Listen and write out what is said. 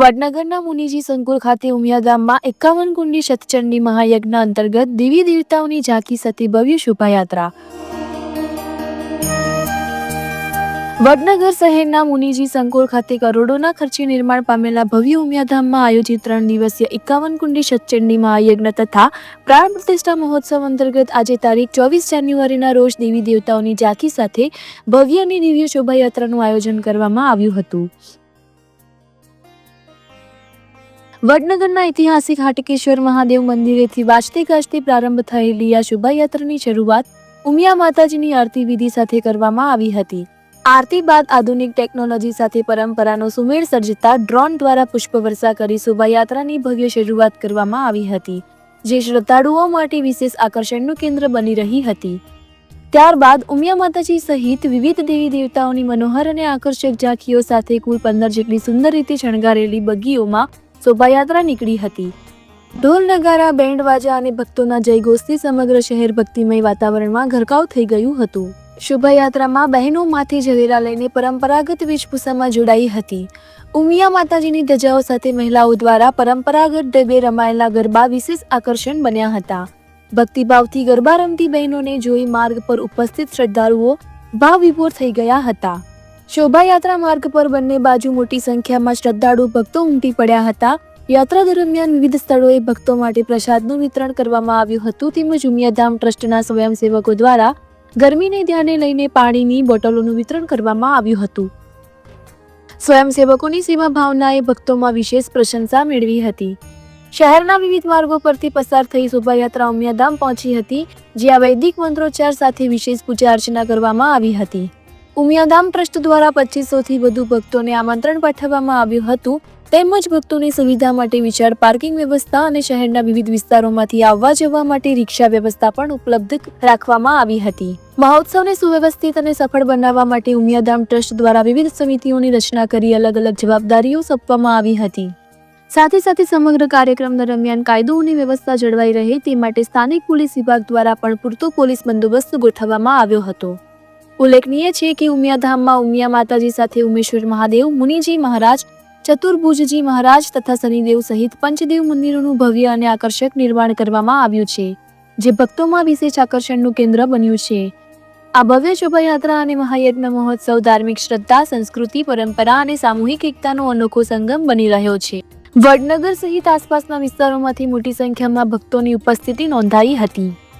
વડનગરના મુનિજી સંકુલ ખાતે ઉમિયાધામમાં એકાવન કુંડી શતચંડી મહાયજ્ઞ અંતર્ગત દેવી દેવતાઓની ઝાંકી સાથે ભવ્ય શોભાયાત્રા. વડનગર શહેરના મુનિજી સંકુલ ખાતે કરોડોના ખર્ચે નિર્માણ પામેલા ભવ્ય ઉમિયાધામમાં આયોજિત ત્રણ દિવસીય એકાવન કુંડી શતચંડી મહાયજ્ઞ તથા પ્રાણ પ્રતિષ્ઠા મહોત્સવ અંતર્ગત આજે તારીખ ચોવીસ જાન્યુઆરીના રોજ દેવી દેવતાઓની ઝાંખી સાથે ભવ્ય અને દિવ્ય શોભાયાત્રાનું આયોજન કરવામાં આવ્યું હતું. વડનગરના ઐતિહાસિક હાટકેશ્વર મહાદેવ મંદિરેથી વાજતે ગાજતે પ્રારંભ થયેલી આ શોભાયાત્રાની શરૂઆત ઉમિયા માતાજીની આરતી વિધિ સાથે કરવામાં આવી હતી. આરતી બાદ આધુનિક ટેકનોલોજી સાથે પરંપરાનો સુમેળ સર્જતા ડ્રોન દ્વારા પુષ્પવર્ષા કરી શોભાયાત્રાની ભવ્ય શરૂઆત કરવામાં આવી હતી, જે શ્રદ્ધાળુઓ માટે વિશેષ આકર્ષણનું કેન્દ્ર બની રહી હતી. ત્યારબાદ ઉમિયા માતાજી સહિત વિવિધ દેવી દેવતાઓની મનોહર અને આકર્ષક ઝાંખીઓ સાથે કુલ પંદર જેટલી સુંદર રીતે શણગારેલી બગીઓમાં શોભાયાત્રા નીકળી હતી. ઢોલ નગારા બેન્ડ વાજા અને ભક્તોના જયઘોષથી સમગ્ર શહેર ભક્તિમય વાતાવરણમાં ગરકાવ થઈ ગયું હતું. શોભાયાત્રામાં બહેનો માથે ઝવેરા લઈને પરંપરાગત વેશભૂષામાં જોડાઈ હતી. ઉમિયા માતાજીની ધજાઓ સાથે મહિલાઓ દ્વારા પરંપરાગત ડબે રમાયેલા ગરબા વિશેષ આકર્ષણ બન્યા હતા. ભક્તિભાવથી ગરબા રમતી બહેનોને જોઈ માર્ગ પર ઉપસ્થિત શ્રદ્ધાળુઓ ભાવ વિભોર થઈ ગયા હતા. શોભાયાત્રા માર્ગ પર બંને બાજુ મોટી સંખ્યામાં શ્રદ્ધાળુ ભક્તો ઉમટી પડ્યા હતા. યાત્રા દરમિયાન વિવિધ સ્થળોએ ભક્તો માટે પ્રસાદનું વિતરણ કરવામાં આવ્યું હતું. તેમજ ઉમિયાધામ ટ્રસ્ટના સ્વયંસેવકો દ્વારા ગરમીને ધ્યાને લઈને પાણીની બોટલોનું વિતરણ કરવામાં આવ્યું હતું. સ્વયંસેવકોની સેવા ભાવનાએ ભક્તોમાં વિશેષ પ્રશંસા મેળવી હતી. શહેરના વિવિધ માર્ગો પરથી પસાર થઈ શોભાયાત્રા ઉમિયાધામ પહોંચી હતી, જ્યાં વૈદિક મંત્રોચ્ચાર સાથે વિશેષ પૂજા અર્ચના કરવામાં આવી હતી. ઉમિયાધામ ટ્રસ્ટ દ્વારા પચીસોથી વધુ ભક્તોને આમંત્રણ પાઠવવામાં આવ્યું હતું. તેમજ ભક્તોની સુવિધા માટે વિશાળ પાર્કિંગ વ્યવસ્થા અને શહેરના વિવિધ વિસ્તારોમાંથી આવવા જવા માટે રિક્ષા વ્યવસ્થા પણ ઉપલબ્ધ રાખવામાં આવી હતી. મહોત્સવને સુવ્યવસ્થિત અને સફળ બનાવવા માટે ઉમિયાધામ ટ્રસ્ટ દ્વારા વિવિધ સમિતિઓની રચના કરી અલગ અલગ જવાબદારીઓ સોંપવામાં આવી હતી. સાથે સાથે સમગ્ર કાર્યક્રમ દરમિયાન કાયદો અને વ્યવસ્થા જળવાઈ રહે તે માટે સ્થાનિક પોલીસ વિભાગ દ્વારા પણ પૂરતો પોલીસ બંદોબસ્ત ગોઠવવામાં આવ્યો હતો. ઉલ્લેખનીય છે કે ઉમિયાધામમાં ઉમિયા માતાજી સાથે ઉમેશ્વર મહાદેવ, મુનિજી મહારાજ, ચતુર્ભુજજી મહારાજ તથા શનિદેવ સહિત પંચદેવ મંદિરોનું ભવ્ય અને આકર્ષક નિર્માણ કરવામાં આવ્યું છે, જે ભક્તોમાં વિશેષ આકર્ષણનું કેન્દ્ર બન્યું છે. આ ભવ્ય શોભાયાત્રા અને મહાયજ્ઞ મહોત્સવ ધાર્મિક શ્રદ્ધા, સંસ્કૃતિ, પરંપરા અને સામૂહિક એકતાનો અનોખો સંગમ બની રહ્યો છે. વડનગર સહિત આસપાસના વિસ્તારોમાંથી મોટી સંખ્યામાં ભક્તોની ઉપસ્થિતિ નોંધાઈ હતી.